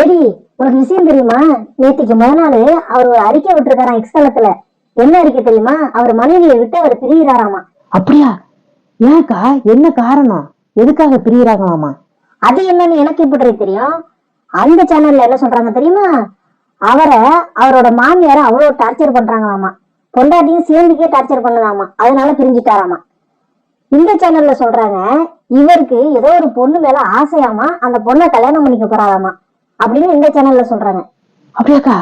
ஏடி உனக்கு விஷயம் தெரியுமா? நேத்திக்கு முத நாள் அவர் ஒரு அறிக்கை விட்டுருக்காராம் எக்ஸ்தலத்துல. என்ன அறிக்கை தெரியுமா? அவர் மனைவியை விட்டு அவர் பிரிகிறாராமா? அப்படியா? ஏன்க்கா? என்ன காரணம்? எதுக்காக பிரியறாங்களாமா அது என்னன்னு எனக்கு எப்படி தெரியும்? அந்த சேனல்ல என்ன சொல்றாங்க தெரியுமா? அவரை அவரோட மாமியார அவ்வளவு டார்ச்சர் பண்றாங்களாமா. பொண்டாட்டியும் சேர்ந்துக்கே டார்ச்சர் பண்ணலாமா? அதனால பிரிஞ்சுட்டாராமா. இந்த சேனல்ல சொல்றாங்க இவருக்கு ஏதோ ஒரு பொண்ணு மேல ஆசையாமா? அந்த பொண்ணை கல்யாணம் பண்ணிக்க போறாராமா? அப்படின்னு இந்த சேனல்ல சொல்றாங்க. அப்படியாக்கா?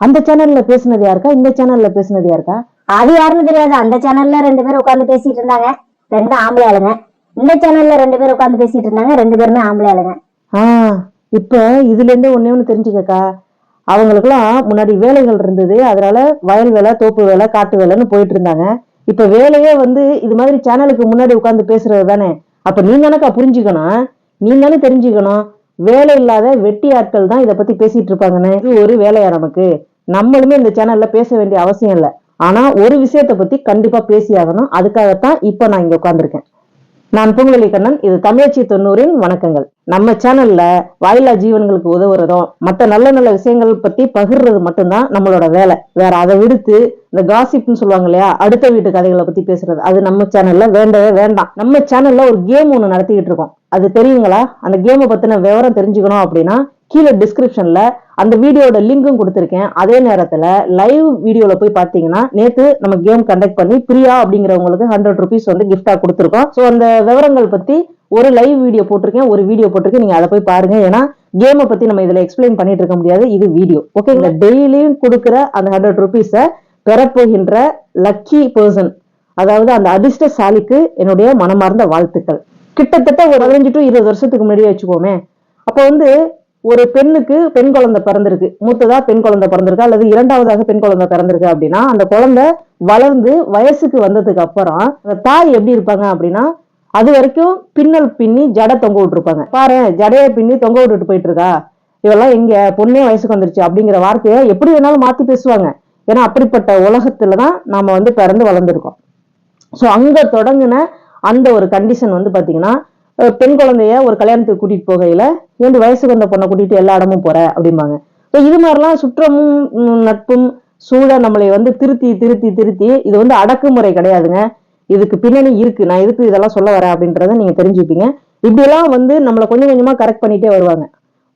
அந்த சேனல்ல பேசுனது யாருக்கா? இந்த சேனல்ல பேசுனது யாருக்கா? அது யாருன்னு தெரியாது. அந்த சேனல்ல ரெண்டு பேரும் உட்கார்ந்து பேசிட்டு இருந்தாங்க. ரெண்டு ஆம்பளை ஆளுங்க. இந்த சேனல்ல ரெண்டு பேரும் உட்கார்ந்து பேசிட்டு இருந்தாங்க. ரெண்டு பேருமே ஆம்பளை ஆளுங்க. ஆ இப்ப இதுல இருந்து ஒண்ணே ஒண்ணு தெரிஞ்சுக்கக்கா. அவங்களுக்குலாம் முன்னாடி வேலைகள் இருந்தது. அதனால வயல் வேலை தோப்பு வேலை காட்டு வேலைன்னு போயிட்டு இருந்தாங்க. இப்ப வேலையே வந்து இது மாதிரி சேனலுக்கு முன்னாடி உட்கார்ந்து பேசுறது தானே? அப்ப நீ தானக்கா புரிஞ்சுக்கணும். நீ தானே தெரிஞ்சுக்கணும். வேலை இல்லாத வெட்டி ஆட்கள் தான் இதை பத்தி பேசிட்டு இருப்பாங்கன்னு ஒரு வேலையா நமக்கு. நம்மளுமே இந்த சேனல்ல பேச வேண்டிய அவசியம் இல்லை. ஆனா ஒரு விஷயத்தை பத்தி கண்டிப்பா பேசியாகணும் அதுக்காகத்தான் இப்ப நான் இங்க உட்காந்துருக்கேன் நான் பூங்குழலி கண்ணன் இது தமிழச்சி தொண்ணூறின் வணக்கங்கள். நம்ம சேனல்ல வாயிலா ஜீவன்களுக்கு உதவுறதும் மற்ற நல்ல நல்ல விஷயங்கள் பத்தி பகிர்றது மட்டும்தான் நம்மளோட வேலை. வேற அதை விடுத்து இந்த காசிப்னு சொல்லுவாங்க இல்லையா அடுத்த வீட்டு கதைகளை பத்தி பேசுறது. அது நம்ம சேனல்ல வேண்டவே வேண்டாம். நம்ம சேனல்ல ஒரு கேம் ஒண்ணு நடத்திக்கிட்டு இருக்கோம். அது தெரியுங்களா? அந்த கேமை பற்றின விவரம் தெரிஞ்சுக்கணும் அப்படின்னா கீழே டிஸ்கிரிப்ஷனில் அந்த வீடியோட லிங்க்கும் கொடுத்துருக்கேன். அதே நேரத்தில் லைவ் வீடியோவில் போய் பார்த்தீங்கன்னா நேற்று நம்ம கேம் கண்டக்ட் பண்ணி பிரியா அப்படிங்கிறவங்களுக்கு ஹண்ட்ரட் ருபீஸ் வந்து கிஃப்டாக கொடுத்துருக்கோம். ஸோ அந்த விவரங்கள் பற்றி ஒரு லைவ் வீடியோ போட்டிருக்கேன். ஒரு வீடியோ போட்டிருக்கேன் நீங்க அதை போய் பாருங்க. ஏன்னா கேமை பத்தி நம்ம இதுல எக்ஸ்பிளைன் பண்ணிட்டு இருக்க முடியாது. இது வீடியோ ஓகேங்களா டெய்லியும் கொடுக்குற அந்த ஹண்ட்ரட் ருபீஸை பெறப்போகின்ற லக்கி பர்சன் அதாவது அந்த அதிர்ஷ்டசாலிக்கு என்னுடைய மனமார்ந்த வாழ்த்துக்கள். கிட்டத்தட்ட ஒரு பதினஞ்சு டு இருபது வருஷத்துக்கு முன்னாடியே வச்சுக்கோமே. அப்போ வந்து ஒரு பெண்ணுக்கு பெண் குழந்தை பிறந்திருக்கு. மூத்ததா பெண் குழந்தை பிறந்திருக்கு? அல்லது இரண்டாவதாக பெண் குழந்தை பிறந்திருக்கு அப்படின்னா அந்த குழந்தை வளர்ந்து வயசுக்கு வந்ததுக்கு அப்புறம் அந்த தாய் எப்படி இருப்பாங்க அப்படின்னா அது வரைக்கும் பின்னல் பின்னி ஜடை தொங்க விட்டுருப்பாங்க. பாரு ஜடையை பின்னி தொங்க விட்டுட்டு போயிட்டு இருக்கா இவெல்லாம் எங்க பொண்ணே வயசுக்கு வந்துருச்சு அப்படிங்கிற வார்த்தையை எப்படி வேணாலும் மாத்தி பேசுவாங்க. ஏன்னா அப்படிப்பட்ட உலகத்துல தான் நாம வந்து பிறந்து வளர்ந்துருக்கோம். ஸோ அங்க தொடங்கின அந்த ஒரு கண்டிஷன் வந்து பார்த்தீங்கன்னா பெண் குழந்தைய ஒரு கல்யாணத்துக்கு கூட்டிட்டு போகையில ஏன் வயசுக்கு வந்த பொண்ணை கூட்டிட்டு எல்லா இடமும் போற? அப்படிம்பாங்க. ஸோ இது மாதிரிலாம் சுற்றமும் நட்பும் சூழ நம்மளை வந்து திருத்தி திருத்தி திருத்தி இது வந்து அடக்குமுறை கிடையாதுங்க. இதுக்கு பின்னணி இருக்கு. நான் எதுக்கு இதெல்லாம் சொல்ல வரேன் அப்படின்றத நீங்க தெரிஞ்சுப்பீங்க. இப்படியெல்லாம் வந்து நம்மளை கொஞ்சம் கொஞ்சமா கரெக்ட் பண்ணிட்டே வருவாங்க.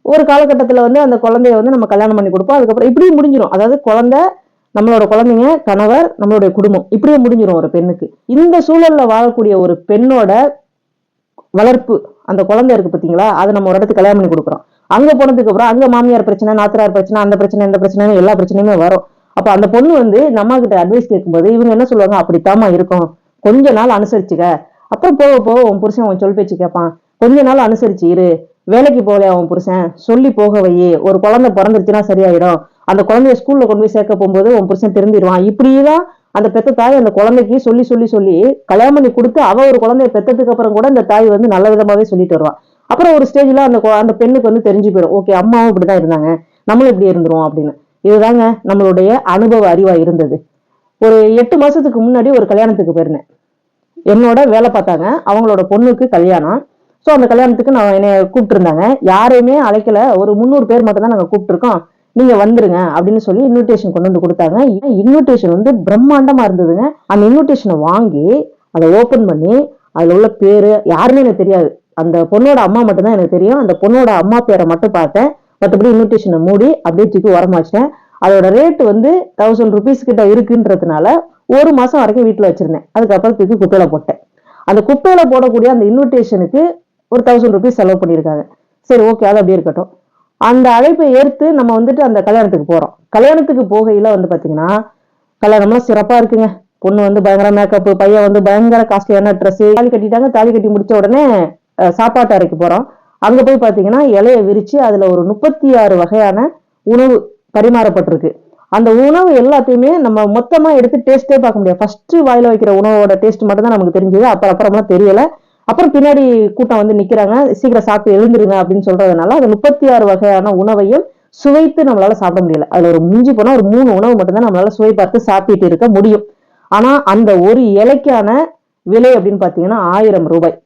ஒரு காலகட்டத்தில் வந்து அந்த குழந்தைய வந்து நம்ம கல்யாணம் பண்ணி கொடுப்போம். அதுக்கப்புறம் இப்படியும் முடிஞ்சிடும் அதாவது குழந்தை நம்மளோட குழந்தைங்க கணவர் நம்மளுடைய குடும்பம். இப்படியே முடிஞ்சிடும் ஒரு பெண்ணுக்கு. இந்த சூழல்ல வாழக்கூடிய ஒரு பெண்ணோட வளர்ப்பு அந்த குழந்தை இருக்கு பாத்தீங்களா? அதை நம்ம ஒரு இடத்துக்கு கல்யாணம் பண்ணி கொடுக்குறோம். அங்க போனதுக்கு அப்புறம் அங்க மாமியார் பிரச்சனை நாத்தனார் பிரச்சனை அந்த பிரச்சனை இந்த பிரச்சனை எல்லா பிரச்சனையுமே வரும். அப்ப அந்த பொண்ணு வந்து நம்ம கிட்ட அட்வைஸ் கேட்கும்போது இவங்க என்ன சொல்லுவாங்க? அப்படித்தாமா இருக்கும். கொஞ்ச நாள் அனுசரிச்சுக்க. அப்புறம் போக போக உன் புருஷன் உன் சொல் பேச்சு கேட்பான். கொஞ்ச நாள் அனுசரிச்சு இரு. வேலைக்கு போகலையா உன் புருஷன்? சொல்லி போக வையே. ஒரு குழந்தை பிறந்துருச்சுன்னா சரியாயிடும். அந்த குழந்தைய ஸ்கூல்ல கொண்டு போய் சேர்க்க போகும்போது உன் புருஷன் திருந்திடுவான் இப்படிதான் அந்த பெத்த தாய் அந்த குழந்தைக்கு சொல்லி சொல்லி சொல்லி கல்யாணம் பண்ணி கொடுத்து அவ ஒரு குழந்தைய பெத்ததுக்கு அப்புறம் கூட இந்த தாய் வந்து நல்ல விதமாவே சொல்லிட்டு வருவான். அப்புறம் ஒரு ஸ்டேஜ்ல அந்த அந்த பெண்ணுக்கு வந்து தெரிஞ்சு போயிடும். ஓகே அம்மாவும் இப்படிதான் இருந்தாங்க. நம்மளும் இப்படி இருந்துருவோம் அப்படின்னு. இதுதாங்க நம்மளுடைய அனுபவ அறிவா இருந்தது. ஒரு எட்டு மாசத்துக்கு முன்னாடி ஒரு கல்யாணத்துக்கு போயிருந்தேன். என்னோட வேலை பார்த்தாங்க. அவங்களோட பொண்ணுக்கு கல்யாணம். ஸோ அந்த கல்யாணத்துக்கு நான் என்னை கூப்பிட்டுருந்தாங்க. யாரையுமே அழைக்கல. ஒரு முந்நூறு பேர் மட்டும் தான் நாங்கள் கூப்பிட்டுருக்கோம். நீங்க வந்துருங்க அப்படின்னு சொல்லி இன்விடேஷன் கொண்டு வந்து கொடுத்தாங்க. இன்விடேஷன் வந்து பிரம்மாண்டமா இருந்ததுங்க. அந்த இன்விடேஷனை வாங்கி அதை ஓபன் பண்ணி அதுல உள்ள பேரு யாருமே எனக்கு தெரியாது. அந்த பொண்ணோட அம்மா மட்டும்தான் எனக்கு தெரியும். அந்த பொண்ணோட அம்மா பேரை மட்டும் பார்த்தேன். மற்றபடி இன்விடேஷனை மூடி அப்படியே தூக்கி உரமாச்சிட்டேன் அதோட ரேட் வந்து தௌசண்ட் ருபீஸ் கிட்ட இருக்குன்றதுனால ஒரு மாசம் வரைக்கும் வீட்டில் வச்சிருந்தேன். அதுக்கப்புறம் தூக்கி குப்பையில போட்டேன். அந்த குப்பையில போடக்கூடிய அந்த இன்விடேஷனுக்கு ஒரு தௌசண்ட் ருபீஸ் செலவு பண்ணியிருக்காங்க. சரி ஓகே அது அப்படியே இருக்கட்டும். அந்த அழைப்பை ஏற்று நம்ம வந்துட்டு அந்த கல்யாணத்துக்கு போறோம். கல்யாணத்துக்கு போகையில வந்து பாத்தீங்கன்னா கல்யாணம்லாம் சிறப்பா இருக்குங்க. பொண்ணு வந்து பயங்கர மேக்கப்பு பையன் வந்து பயங்கர காஸ்ட்லியான ட்ரெஸ் தாலி கட்டிட்டாங்க. தாலி கட்டி முடிச்ச உடனே சாப்பாட்டு அறைக்கு போறோம். அங்க போய் பாத்தீங்கன்னா இலைய விரிச்சு அதுல ஒரு முப்பத்தி ஆறு வகையான உணவு பரிமாறப்பட்டிருக்கு. அந்த உணவு எல்லாத்தையுமே நம்ம மொத்தமா எடுத்து டேஸ்டே பார்க்க முடியாது. ஃபர்ஸ்ட் வாயில வைக்கிற உணவோட டேஸ்ட் மட்டும் தான் நமக்கு தெரிஞ்சது. அப்புறம் அப்புறம்லாம் தெரியல. அப்புறம் பின்னாடி கூட்டம் வந்து நிக்கிறாங்க. சீக்கிரம் சாப்பிட்டு எழுந்துருங்க அப்படின்னு சொல்றதுனால அது முப்பத்தி ஆறு வகையான உணவையும் சுவைத்து நம்மளால சாப்பிட முடியல. அதுல ஒரு மிஞ்சி போனா ஒரு மூணு உணவு மட்டும்தான் நம்மளால சுவை பார்த்து சாப்பிட்டு இருக்க முடியும். ஆனா அந்த ஒரு இலைக்கான விலை அப்படின்னு பாத்தீங்கன்னா ஆயிரம் ரூபாய்.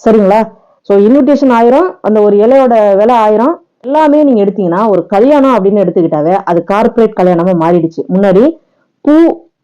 சரிங்களா? ஸோ இன்விடேஷன் ஆயிரம் அந்த ஒரு இலையோட விலை ஆயிரம். எல்லாமே நீங்க எடுத்தீங்கன்னா ஒரு கல்யாணம் அப்படின்னு எடுத்துக்கிட்டாவே அது கார்ப்பரேட் கல்யாணமா மாறிடுச்சு. முன்னாடி பூ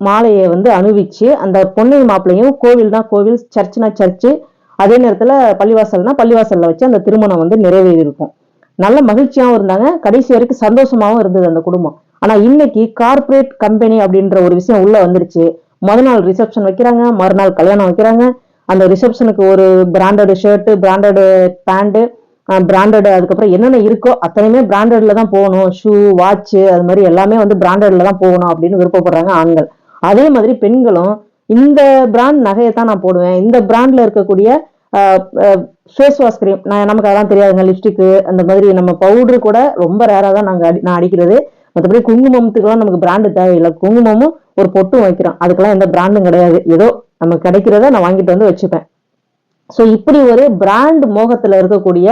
மாலையை வந்து அணிவிச்சு அந்த பொண்ணையும் மாப்பிள்ளையும் கோவில் தான் கோவில் சர்ச்சுனா சர்ச்சு அதே நேரத்தில் பள்ளிவாசல்னா பள்ளிவாசலில் வச்சு அந்த திருமணம் வந்து நிறைவேறி இருக்கும் நல்ல மகிழ்ச்சியாகவும் இருந்தாங்க. கடைசி வரைக்கும் சந்தோஷமாகவும் இருந்தது அந்த குடும்பம். ஆனால் இன்னைக்கு கார்ப்பரேட் கம்பெனி அப்படின்ற ஒரு விஷயம் உள்ளே வந்துருச்சு. முத நாள் ரிசப்ஷன் வைக்கிறாங்க மறுநாள் கல்யாணம் வைக்கிறாங்க. அந்த ரிசப்ஷனுக்கு ஒரு branded shirt branded pant branded அதுக்கப்புறம் என்னென்ன இருக்கோ அத்தனையுமே பிராண்டடில் தான் போகணும். ஷூ வாட்ச்சு அது மாதிரி எல்லாமே வந்து பிராண்டடில் தான் போகணும் அப்படின்னு விருப்பப்படுறாங்க ஆண்கள். அதே மாதிரி பெண்களும் இந்த பிராண்ட் நகையை தான் நான் போடுவேன். இந்த பிராண்ட்ல இருக்கக்கூடிய ஃபேஸ் வாஷ் கிரீம் நான் நமக்கு அதெல்லாம் தெரியாதுங்க லிப்ஸ்டிக்கு அந்த மாதிரி நம்ம பவுடர் கூட ரொம்ப ரேராக தான் நாங்கள் அடி நான் அடிக்கிறது. மற்றபடி குங்குமத்துக்குலாம் நமக்கு பிராண்டு தேவையில்லை. குங்குமமும் ஒரு பொட்டும் வைக்கிறோம். அதுக்கெல்லாம் எந்த பிராண்டும் கிடையாது. ஏதோ நமக்கு கிடைக்கிறத நான் வாங்கிட்டு வந்து வச்சுப்பேன். ஸோ இப்படி ஒரு பிராண்ட் மோகத்தில் இருக்கக்கூடிய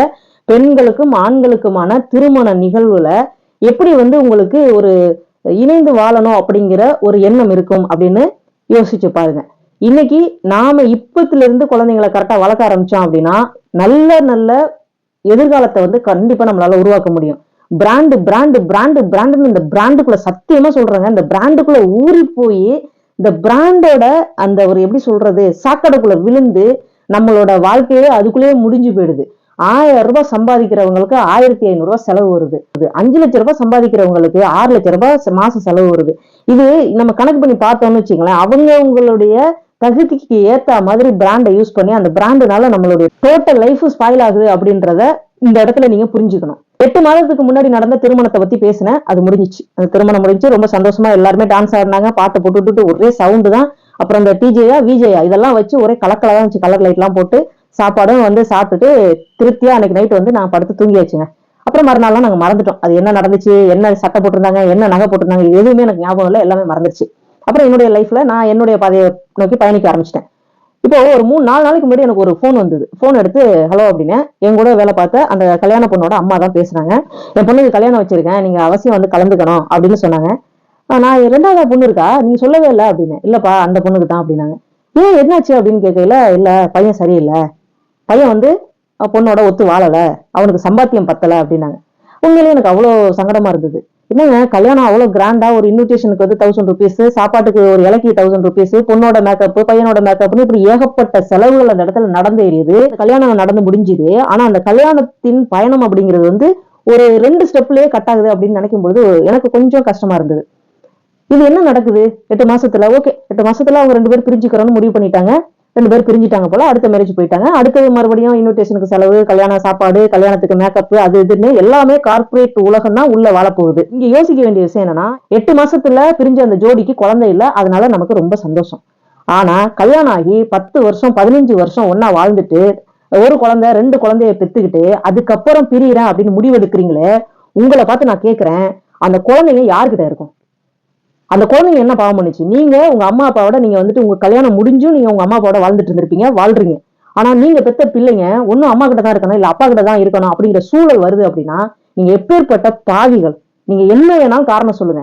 பெண்களுக்கும் ஆண்களுக்குமான திருமண நிகழ்வுல எப்படி வந்து உங்களுக்கு ஒரு இணைந்து வாழணும் அப்படிங்கிற ஒரு எண்ணம் இருக்கும் அப்படின்னு யோசிச்சு பாருங்க. இன்னைக்கு நாம இப்பத்துல இருந்து குழந்தைங்களை கரெக்டா வளர்க்க ஆரம்பிச்சோம் அப்படின்னா நல்ல நல்ல எதிர்காலத்தை வந்து கண்டிப்பா நம்மளால உருவாக்க முடியும். பிராண்டு பிராண்டு பிராண்டு பிராண்டுன்னு இந்த பிராண்டுக்குள்ள சத்தியமா சொல்றாங்க. இந்த பிராண்டுக்குள்ள ஊறி போய் இந்த பிராண்டோட அந்த ஒரு எப்படி சொல்றது சாக்கடைக்குள்ள விழுந்து நம்மளோட வாழ்க்கையே அதுக்குள்ளேயே முடிஞ்சு போயிடுது. ஆயிரம் ரூபாய் சம்பாதிக்கிறவங்களுக்கு ஆயிரத்தி ஐநூறு ரூபாய் செலவு வருது. அது அஞ்சு லட்ச ரூபாய் சம்பாதிக்கிறவங்களுக்கு ஆறு லட்ச ரூபாய் மாசம் செலவு வருது. இது நம்ம கணக்கு பண்ணி பார்த்தோம்னு வச்சுங்களேன் அவங்கவுங்களுடைய தகுதிக்கு ஏத்த மாதிரி பிராண்டை யூஸ் பண்ணி அந்த பிராண்டுனால நம்மளுடைய டோட்டல் லைஃப் ஸ்பாயில் ஆகுது அப்படின்றத இந்த இடத்துல நீங்க புரிஞ்சுக்கணும். எட்டு மாதத்துக்கு முன்னாடி நடந்த திருமணத்தை பத்தி பேசினேன் அது முடிஞ்சிச்சு. அந்த திருமணம் முடிஞ்சு ரொம்ப சந்தோஷமா எல்லாருமே டான்ஸ் ஆடினாங்க பாட்டு போட்டுட்டு ஒரே சவுண்டு தான். அப்புறம் இந்த டிஜேயா விஜயா இதெல்லாம் வச்சு ஒரே கலக்கலா இருந்துச்சு கலர் லைட் எல்லாம் போட்டு சாப்பாடும் வந்து சாப்பிட்டுட்டு திருப்தியா அன்னைக்கு நைட் வந்து நான் படுத்து தூங்கியாச்சுங்க. அப்புறம் மறுநாள்லாம் நாங்க மறந்துட்டோம். அது என்ன நடந்துச்சு? என்ன சட்டை போட்டிருந்தாங்க? என்ன நகை போட்டிருந்தாங்க? எதுவுமே எனக்கு ஞாபகம் இல்லை. எல்லாமே மறந்துருச்சு. அப்புறம் என்னுடைய லைஃப்ல நான் என்னுடைய பாதையை நோக்கி பயணிக்க ஆரம்பிச்சிட்டேன். இப்போ ஒரு மூணு நாலு நாளைக்கு முன்னாடி எனக்கு ஒரு ஃபோன் வந்தது. ஃபோன் எடுத்து ஹலோ அப்படின்னு. என் கூட வேலை பார்த்த அந்த கல்யாண பொண்ணோட அம்மா தான் பேசுறாங்க என் பொண்ணுக்கு கல்யாணம் வச்சிருக்கேன். நீங்க அவசியம் வந்து கலந்துக்கணும் அப்படின்னு சொன்னாங்க. நான் ரெண்டாவது பொண்ணு இருக்கா? நீங்க சொல்லவே இல்லை அப்படின்னு. இல்லப்பா அந்த பொண்ணுக்கு தான் அப்படின்னாங்க. ஏன் என்னாச்சு? அப்படின்னு கேட்கல இல்ல பையன் சரியில்லை. பையன் வந்து பொண்ணோட ஒத்து வாழலை. அவனுக்கு சம்பாத்தியம் பத்தலை அப்படின்னாங்க. உண்மையிலேயே எனக்கு அவ்வளோ சங்கடமா இருந்தது. என்னங்க கல்யாணம் அவ்வளோ கிராண்டா ஒரு இன்விடேஷனுக்கு வந்து தௌசண்ட் ருபீஸ் சாப்பாட்டுக்கு ஒரு இலக்கி தௌசண்ட் ருபீஸ் பொண்ணோட மேக்கப் பையனோட மேக்கப்னு இப்படி ஏகப்பட்ட செலவுகள் அந்த இடத்துல நடந்து நடந்தேறியது கல்யாணம் நடந்து முடிஞ்சுது. ஆனா அந்த கல்யாணத்தின் பயணம் அப்படிங்கிறது வந்து ஒரு ரெண்டு ஸ்டெப்லயே கட் ஆகுது அப்படின்னு நினைக்கும் பொழுது எனக்கு கொஞ்சம் கஷ்டமா இருந்தது. இது என்ன நடக்குது? எட்டு மாசத்துல ஓகே எட்டு மாசத்துல அவங்க ரெண்டு பேரும் பிரிஞ்சுக்கிறோம்னு முடிவு பண்ணிட்டாங்க. ரெண்டு பேரும் பிரிஞ்சுட்டாங்க போல அடுத்த மேரேஜ் போயிட்டாங்க. அடுத்தது மறுபடியும் இன்விடேஷனுக்கு செலவு கல்யாண சாப்பாடு கல்யாணத்துக்கு மேக்கப் அது இதுன்னு எல்லாமே கார்பரேட் உலகம் தான் உள்ள வாழப்போகுது இங்க யோசிக்க வேண்டிய விஷயம் என்னன்னா எட்டு மாசத்துல பிரிஞ்ச அந்த ஜோடிக்கு குழந்தை இல்ல அதனால நமக்கு ரொம்ப சந்தோஷம். ஆனா கல்யாணம் ஆகி பத்து வருஷம் பதினஞ்சு வருஷம் ஒன்னா வாழ்ந்துட்டு ஒரு குழந்தை ரெண்டு குழந்தைய பெத்துக்கிட்டு அதுக்கப்புறம் பிரியறேன் அப்படின்னு முடிவெடுக்கிறீங்களே உங்களை பார்த்து நான் கேக்குறேன் அந்த குழந்தைங்க யார்கிட்ட இருக்கும்? அந்த குழந்தைங்க என்ன பாவம் பண்ணுச்சு? நீங்க உங்க அம்மா அப்பாவோட நீங்க வந்துட்டு உங்க கல்யாணம் முடிஞ்சும் நீங்க உங்க அம்மா அப்பாவோட வாழ்ந்துட்டு இருந்திருப்பீங்க வாழ்றீங்க. ஆனா நீங்க பெத்த பிள்ளைங்க ஒன்னும் அம்மா கிட்ட தான் இருக்கணும் இல்ல அப்பா கிட்ட தான் இருக்கணும் அப்படிங்கிற சூழல் வருது அப்படின்னா நீங்க எப்பேற்பட்ட பாவிகள்? நீங்க என்ன வேணாலும் காரணம் சொல்லுங்க.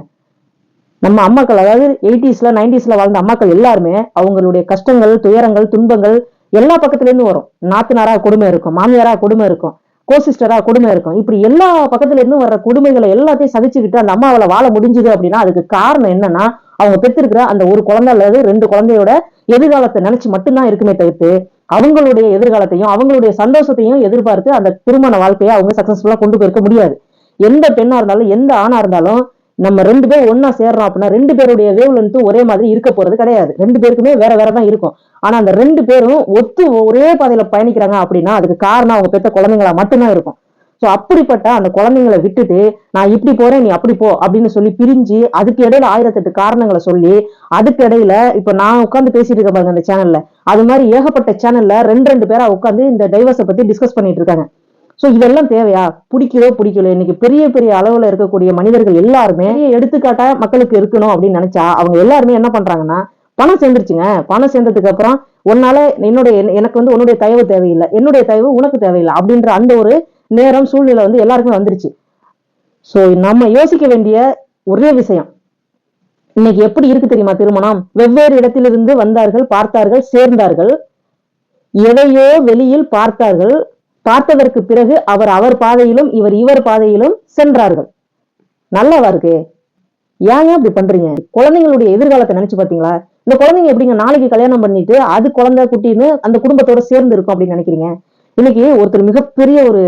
நம்ம அம்மாக்கள் அதாவது எயிட்டிஸ்ல நைன்டிஸ்ல வாழ்ந்த அம்மாக்கள் எல்லாருமே அவங்களுடைய கஷ்டங்கள் துயரங்கள் துன்பங்கள் எல்லா பக்கத்துல இருந்து வரும். நாத்துனாரா கொடுமை இருக்கும் மாமியாரா கொடுமை இருக்கும். கோசிஸ்டரா கொடுமை இருக்கும். இப்படி எல்லா பக்கத்துல இருந்தும் வர்ற கொடுமைகளை எல்லாத்தையும் சதிச்சுக்கிட்டு அந்த அம்மாவால வாழ முடிஞ்சுது அப்படின்னா அதுக்கு காரணம் என்னன்னா அவங்க பெற்றிருக்கிற அந்த ஒரு குழந்தை அல்லது ரெண்டு குழந்தையோட எதிர்காலத்தை நினைச்சு மட்டும்தான் இருக்குமே தவிர்த்து அவங்களுடைய எதிர்காலத்தையும் அவங்களுடைய சந்தோஷத்தையும் எதிர்பார்த்து அந்த திருமண வாழ்க்கையை அவங்க சக்சஸ்ஃபுல்லா கொண்டு போயிருக்க முடியாது. எந்த பெண்ணா இருந்தாலும் எந்த ஆணா இருந்தாலும் நம்ம ரெண்டு பேர் ஒன்னா சேர்றோம் அப்படின்னா ரெண்டு பேருடைய வேவ் லென்த்தும் ஒரே மாதிரி இருக்க போறது கிடையாது. ரெண்டு பேருக்குமே வேற வேற தான் இருக்கும். ஆனா அந்த ரெண்டு பேரும் ஒத்து ஒரே பாதையில பயணிக்கிறாங்க அப்படின்னா அதுக்கு காரணம் அவங்க பெற்ற குழந்தைங்களா மட்டும்தான் இருக்கும். ஸோ அப்படிப்பட்ட அந்த குழந்தைங்களை விட்டுட்டு நான் இப்படி போறேன் நீ அப்படி போ அப்படின்னு சொல்லி பிரிஞ்சு அதுக்கு இடையில ஆயிரத்தெட்டு காரணங்களை சொல்லி அதுக்கு இடையில இப்ப நான் உட்காந்து பேசிட்டு இருக்க பாருங்க அந்த சேனல்ல அது மாதிரி ஏகப்பட்ட சேனல்ல ரெண்டு ரெண்டு பேரா உட்காந்து இந்த டைவர்ஸை பத்தி டிஸ்கஸ் பண்ணிட்டு இருக்காங்க. சோ இதெல்லாம் தேவையா? பிடிக்கலோ பிடிக்கல. இன்னைக்கு பெரிய பெரிய அளவுல இருக்கக்கூடிய மனிதர்கள் எல்லாருமே எடுத்துக்காட்டா மக்களுக்கு இருக்கணும் அப்படின்னு நினைச்சா அவங்க எல்லாருமே என்ன பண்றாங்கன்னா பணம் சேர்ந்துருச்சுங்க. பணம் சேர்ந்ததுக்கு அப்புறம் உன்னால என்னுடைய எனக்கு வந்து உன்னுடைய தயவு தேவையில்லை. என்னுடைய தயவு உனக்கு தேவையில்லை. அப்படின்ற அந்த ஒரு நேரம் சூழ்நிலை வந்து எல்லாருக்குமே வந்துருச்சு. சோ நம்ம யோசிக்க வேண்டிய ஒரே விஷயம் இன்னைக்கு எப்படி இருக்கு தெரியுமா திருமணம்? வெவ்வேறு இடத்திலிருந்து வந்தார்கள் பார்த்தார்கள் சேர்ந்தார்கள். எதையோ வெளியில் பார்த்தார்கள். பார்த்ததற்கு பிறகு அவர் அவர் பாதையிலும் இவர் இவர் பாதையிலும் சென்றார்கள். நல்லாவா இருக்கு? ஏன் ஏன் இப்படி பண்றீங்க? குழந்தைங்களுடைய எதிர்காலத்தை நினைச்சு பாத்தீங்களா? இந்த குழந்தைங்க எப்படிங்க நாளைக்கு கல்யாணம் பண்ணிட்டு அது குழந்தை குட்டின்னு அந்த குடும்பத்தோட சேர்ந்து இருக்கும் அப்படின்னு நினைக்கிறீங்க? இன்னைக்கு ஒருத்தர் மிகப்பெரிய ஒரு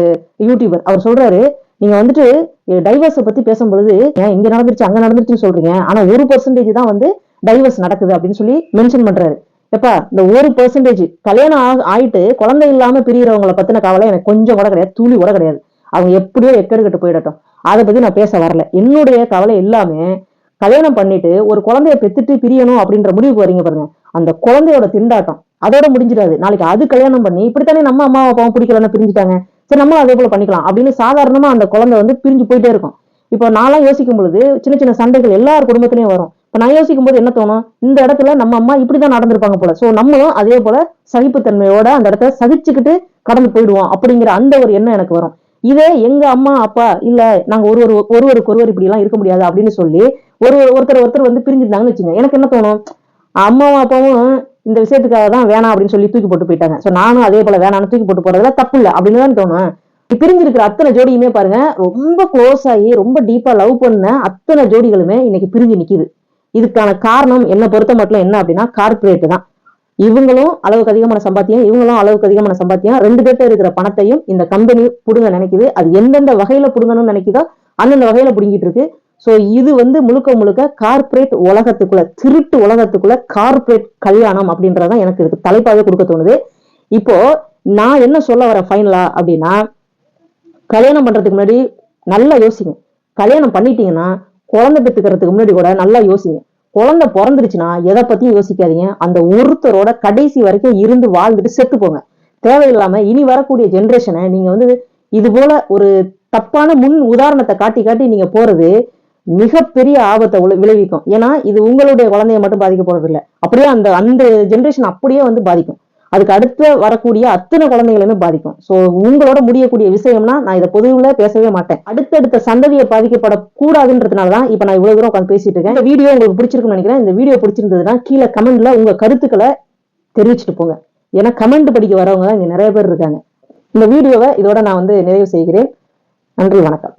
யூடியூபர் அவர் சொல்றாரு நீங்க வந்துட்டு டைவர்ஸை பத்தி பேசும்பொழுது ஏன் இங்க நடந்துருச்சு அங்க நடந்துருச்சுன்னு சொல்றீங்க. ஆனா ஒரு பர்சன்டேஜ் தான் வந்து டைவர்ஸ் நடக்குது அப்படின்னு சொல்லி மென்ஷன் பண்றாரு. எப்பா இந்த ஒரு பெர்சன்டேஜ் கல்யாணம் ஆயிட்டு குழந்தை இல்லாம பிரியறவங்களை பத்தின கவலை எனக்கு கொஞ்சம் கூட கிடையாது துளி கூட கிடையாது. அவங்க எப்படியோ எக்கெடுக்கட்டு போயிடட்டும். அதை பத்தி நான் பேச வரல. என்னுடைய கவலை எல்லாமே கல்யாணம் பண்ணிட்டு ஒரு குழந்தைய பெத்துட்டு பிரியணும் அப்படின்ற முடிவுக்கு வரீங்க பாருங்க. அந்த குழந்தையோட திண்டாட்டம் அதோட முடிஞ்சிடாது. நாளைக்கு அது கல்யாணம் பண்ணி இப்படித்தானே நம்ம அம்மா அப்பாவும் பிடிக்கலன்னு பிரிஞ்சுட்டாங்க. சரி நம்மளும் அதே போல பண்ணிக்கலாம். அப்படின்னு சாதாரணமா அந்த குழந்தை வந்து பிரிஞ்சு போயிட்டே இருக்கும். இப்போ நான்லாம் யோசிக்கும் பொழுது சின்ன சின்ன சண்டைகள் எல்லார் குடும்பத்திலையும் வரும். இப்போ நான் யோசிக்கும் போது என்ன தோணும்? இந்த இடத்துல நம்ம அம்மா இப்படிதான் நடந்திருப்பாங்க போல. சோ நம்மளும் அதே போல சகிப்புத்தன்மையோட அந்த இடத்த சகிச்சுக்கிட்டு கடந்து போயிடுவோம் அப்படிங்கிற அந்த ஒரு எண்ணம் எனக்கு வரும். இதே எங்க அம்மா அப்பா இல்ல நாங்க ஒரு ஒரு ஒருவருக்கு ஒருவர் இப்படி எல்லாம் இருக்க முடியாது அப்படின்னு சொல்லி ஒரு ஒருத்தர் ஒருத்தர் வந்து பிரிஞ்சிருந்தாங்கன்னு வச்சுங்க எனக்கு என்ன தோணும்? அம்மாவும் அப்பாவும் இந்த விஷயத்துக்காக தான் வேணாம் அப்படின்னு சொல்லி தூக்கி போட்டு போயிட்டாங்க. சோ நானும் அதே போல வேணாம்னு தூக்கி போட்டு போறதுல தப்பு இல்லை அப்படின்னு தான் தோணும். பிரிஞ்சிருக்கிற அத்தனை ஜோடியுமே பாருங்க ரொம்ப க்ளோஸ் ஆகி ரொம்ப டீப்பா லவ் பண்ண அத்தனை ஜோடிகளுமே இன்னைக்கு பிரிஞ்சு நிக்குது. இதுக்கான காரணம் என்ன பொறுத்த மட்டும் என்ன அப்படின்னா கார்பரேட் தான். இவங்களும் அளவுக்கு அதிகமான சம்பாத்தியம் இவங்களும் அளவுக்கு அதிகமான சம்பாத்தியம். ரெண்டு பேர்ட்ட இருக்கிற பணத்தையும் இந்த கம்பெனி புடுங்க நினைக்குது. அது எந்தெந்த வகையில புடுங்கணும்னு நினைக்குதோ அந்தந்த வகையில புடுங்கிட்டு இருக்கு. ஸோ இது வந்து முழுக்க முழுக்க கார்ப்பரேட் உலகத்துக்குள்ள திருட்டு உலகத்துக்குள்ள கார்ப்பரேட் கல்யாணம் அப்படின்றதான் எனக்கு இதுக்கு தலைப்பாக கொடுக்க தோணுது. இப்போ நான் என்ன சொல்ல வரேன் ஃபைனலா அப்படின்னா கல்யாணம் பண்றதுக்கு முன்னாடி நல்லா யோசிங்க. கல்யாணம் பண்ணிட்டீங்கன்னா குழந்தை பெற்றுக்கிறதுக்கு முன்னாடி கூட நல்லா யோசிங்க. குழந்தை பிறந்துருச்சுன்னா எதை பத்தியும் யோசிக்காதீங்க. அந்த ஒருத்தரோட கடைசி வரைக்கும் இருந்து வாழ்ந்துட்டு செத்து போங்க தேவையில்லாம இனி வரக்கூடிய ஜென்ரேஷனை நீங்க வந்து இது போல ஒரு தப்பான முன் உதாரணத்தை காட்டி காட்டி நீங்க போறது மிகப்பெரிய ஆபத்தை விளைவிக்கும். ஏன்னா இது உங்களுடைய குழந்தைய மட்டும் பாதிக்க போறது இல்லை அப்படியே அந்த அந்த ஜென்ரேஷன் அப்படியே வந்து பாதிக்கும். அதுக்கு அடுத்து வரக்கூடிய அத்தனை குழந்தைகளுமே பாதிக்கும். சோ உங்களோட முடியக்கூடிய விஷயம்னா நான் இதை பொதுவில் பேசவே மாட்டேன். அடுத்தடுத்த சந்ததியை பாதிக்கப்படக்கூடாதுன்றதுனால தான் இப்ப நான் இவ்வளவு தூரம் உட்காந்து பேசிட்டு இருக்கேன். இந்த வீடியோ உங்களுக்கு பிடிச்சிருக்குன்னு நினைக்கிறேன். இந்த வீடியோ பிடிச்சிருந்ததுன்னா கீழே கமெண்ட்ல உங்க கருத்துக்களை தெரிவிச்சுட்டு போங்க. ஏன்னா கமெண்ட் படிக்க வரவங்க தான் இங்க நிறைய பேர் இருக்காங்க. இந்த வீடியோவை இதோட நான் வந்து நிறைவு செய்கிறேன். நன்றி வணக்கம்.